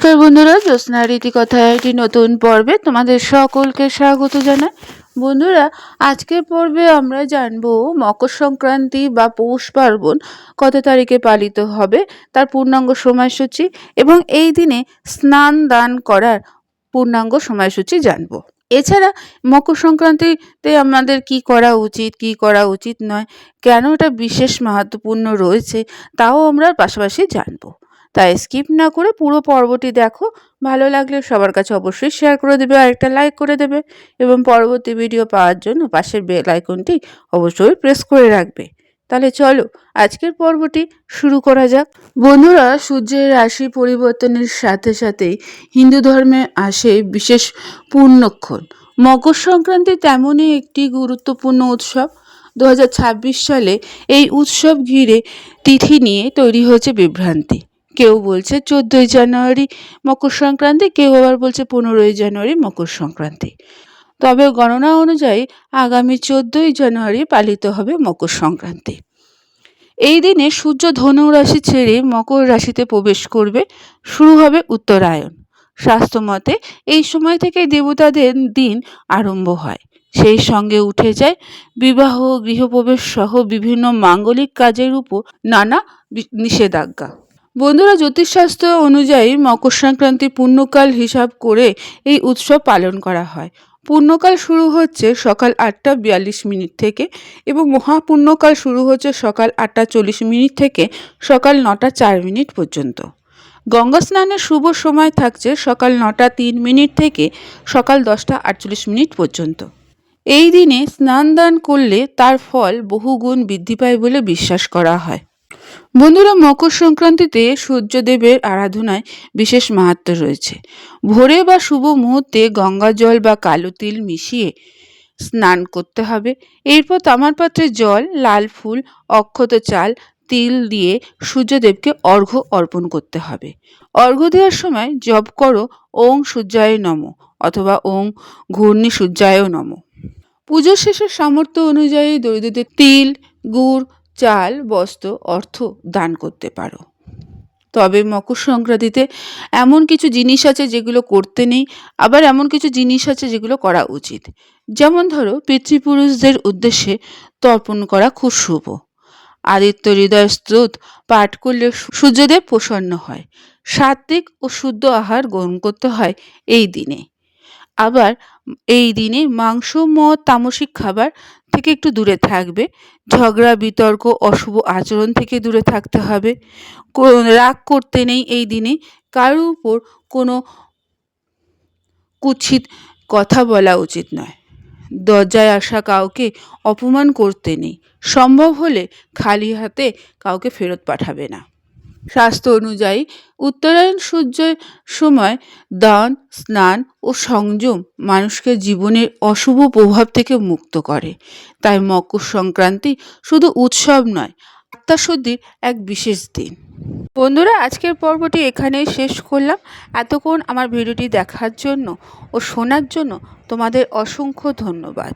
নমস্কার বন্ধুরা, জ্যোৎস্না রীতি কথায় একটি নতুন পর্বে তোমাদের সকলকে স্বাগত জানাই। বন্ধুরা, আজকের পর্বে আমরা জানব মকর সংক্রান্তি বা পৌষ পার্বণ কত তারিখে পালিত হবে, তার পূর্ণাঙ্গ সময়সূচি এবং এই দিনে স্নান দান করার পূর্ণাঙ্গ সময়সূচি জানব। এছাড়া মকর সংক্রান্তিতে আমাদের কি করা উচিত, কি করা উচিত নয়, কেন এটা বিশেষ মাহাত্মপূর্ণ রয়েছে, তাও আমরা পাশাপাশি জানব। তাই স্কিপ না করে পুরো পর্বটি দেখো। ভালো লাগলে সবার কাছে অবশ্যই শেয়ার করে দেবে আর একটা লাইক করে দেবে এবং পরবর্তী ভিডিও পাওয়ার জন্য পাশের বেল আইকনটি অবশ্যই প্রেস করে রাখবে। তাহলে চলো, আজকের পর্বটি শুরু করা যাক। বন্ধুরা, সূর্যের রাশি পরিবর্তনের সাথে সাথেই হিন্দু ধর্মে আসে বিশেষ পূর্ণক্ষণ মকর সংক্রান্তি তেমনই একটি গুরুত্বপূর্ণ উৎসব। দু হাজার ছাব্বিশ সালে এই উৎসব ঘিরে তিথি নিয়ে তৈরি হয়েছে বিভ্রান্তি। কেউ বলছে চোদ্দোই জানুয়ারি মকর সংক্রান্তি, কেউ আবার বলছে পনেরোই জানুয়ারি মকর সংক্রান্তি। তবে গণনা অনুযায়ী আগামী চোদ্দোই জানুয়ারি পালিত হবে মকর সংক্রান্তি। এই দিনে সূর্য ধনু রাশি ছেড়ে মকর রাশিতে প্রবেশ করবে, শুরু হবে উত্তরায়ণ। স্বাস্থ্যমতে এই সময় থেকে দেবতাদের দিন আরম্ভ হয়। সেই সঙ্গে উঠে যায় বিবাহ, গৃহপ্রবেশ সহ বিভিন্ন মাঙ্গলিক কাজের উপর নানা নিষেধাজ্ঞা। বন্ধুরা, জ্যোতিষশাস্ত্র অনুযায়ী মকর সংক্রান্তি পুণ্যকাল হিসাব করে এই উৎসব পালন করা হয়। পুণ্যকাল শুরু হচ্ছে সকাল আটটা বিয়াল্লিশ মিনিট থেকে এবং মহাপুণ্যকাল শুরু হচ্ছে সকাল আটটা চল্লিশ মিনিট থেকে সকাল নটা চার মিনিট পর্যন্ত। গঙ্গা স্নানের শুভ সময় থাকছে সকাল নটা তিন মিনিট থেকে সকাল দশটা আটচল্লিশ মিনিট পর্যন্ত। এই দিনে স্নান দান করলে তার ফল বহুগুণ বৃদ্ধি পায় বলে বিশ্বাস করা হয়। বন্ধুরা, মকর সংক্রান্তিতে সূর্যদেবের আরাধনায় বিশেষ মাহাত্ম রয়েছে। ভোরে বা শুভ মুহূর্তে গঙ্গা জল বা কালো তিল মিশিয়ে স্নান করতে হবে। এরপর তামার পাত্রে জল, লাল ফুল, অক্ষত চাল, তিল দিয়ে সূর্যদেবকে অর্ঘ্য অর্পণ করতে হবে। অর্ঘ্য দেওয়ার সময় জপ করো, ওং সূর্যায় নম অথবা ওং ঘূর্ণি সূর্যায় নম। পুজোর শেষের সামর্থ্য অনুযায়ী দরিদ্রদের তিল, গুড় চাল, বস্ত্র, অর্থ দান করতে পারো। তবে মকর সংক্রান্তিতে এমন কিছু জিনিস আছে যেগুলো করতে নেই, আবার এমন কিছু জিনিস আছে যেগুলো করা উচিত। যেমন ধরো, পিতৃপুরুষদের উদ্দেশ্যে তর্পণ করা খুব শুভ। আদিত্য হৃদয় স্রোত পাঠ করলে সূর্যদেব প্রসন্ন হয়। সাত্বিক ও শুদ্ধ আহার গ্রহণ করতে হয় এই দিনে। আবার এই দিনে মাংস, মদ, তামসিক খাবার থেকে একটু দূরে থাকবে। ঝগড়া, বিতর্ক, অশুভ আচরণ থেকে দূরে থাকতে হবে। রাগ করতে নেই এই দিনে। কারোর উপর কোনো কুৎসিত কথা বলা উচিত নয়। দরজায় আসা কাউকে অপমান করতে নেই। সম্ভব হলে খালি হাতে কাউকে ফেরত পাঠাবে না। শাস্ত্র অনুযায়ী উত্তরায়ণ সূর্যের সময় দান, স্নান ও সংযম মানুষকে জীবনের অশুভ প্রভাব থেকে মুক্ত করে। তাই মকর সংক্রান্তি শুধু উৎসব নয়, আত্মাশুদ্ধির এক বিশেষ দিন। বন্ধুরা, আজকের পর্বটি এখানেই শেষ করলাম। এতক্ষণ আমার ভিডিওটি দেখার জন্য ও শোনার জন্য তোমাদের অসংখ্য ধন্যবাদ।